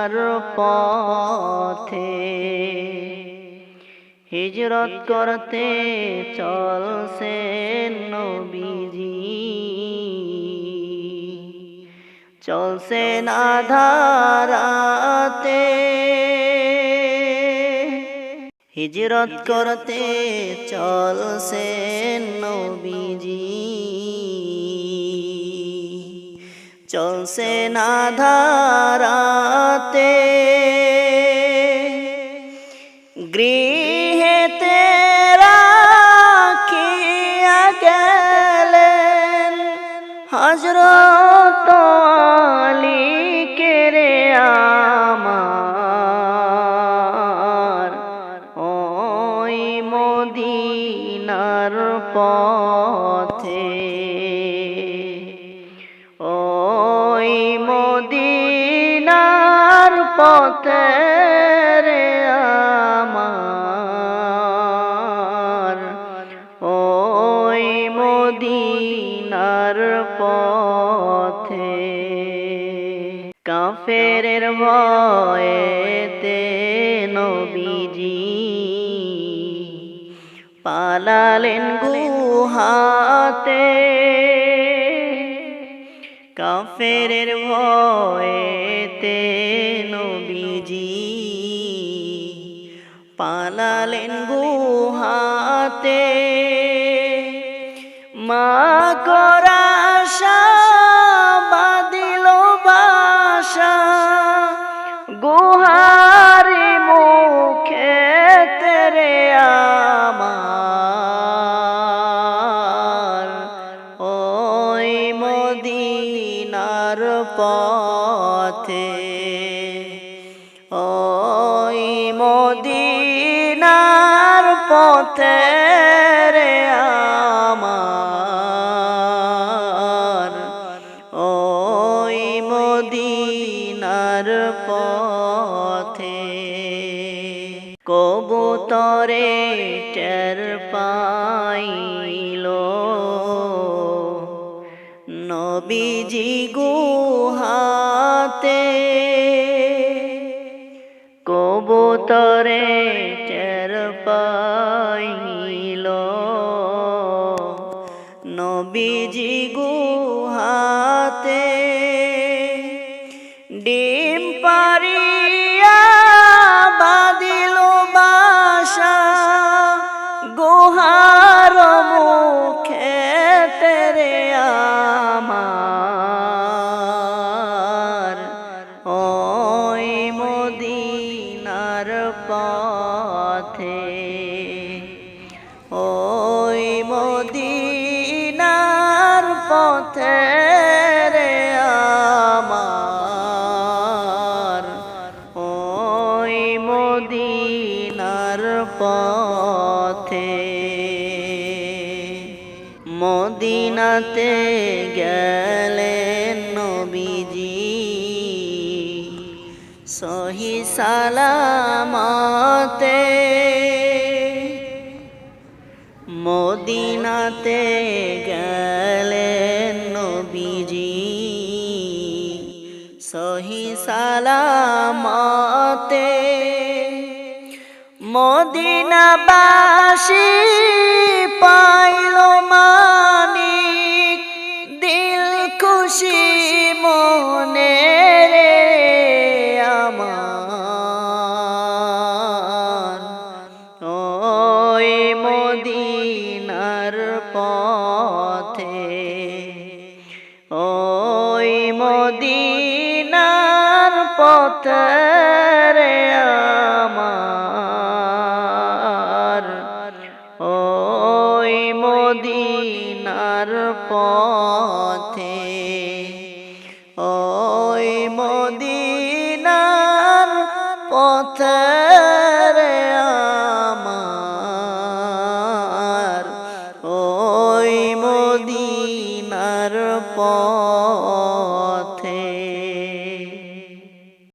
মদিনার পথে। হিজরত করতে চলছে নবীজি। চলছে না ধারাতে হিজরত করতে চলছে নবীজি। চলছে না ধারাতে গৃহেতে রাখিয়া গেলেন হজরত আমার। ওই মদিনার পথে মদিনার পথে রে আমার। ওই মদিনার পথে কাফের ভয়েতে নবীজি পালালেন গুহাতে। কাফের ভয়েতে নবীজি পালালেন গুহাতে। মা করাশা বাদিল বাসা গুহারি মদিনার পথে। ওই মদিনার পথে নবীজি গুহাতে কবুতরে টের পাইল। নবীজি গুহাতে ডিম ওই মদিনার পথে রে আমার। ওই মদিনার পথে মদিনাতে গেলেন নবীজি। সহি সালামাতে মদিনাতে গেলেন নবীজি। সহি সালামাতে মদিনাবাসী পাইল মানিক দিল খুশি মনে মদিনার পথে। ওই মদিনার পথে আমার। মদিনার পথে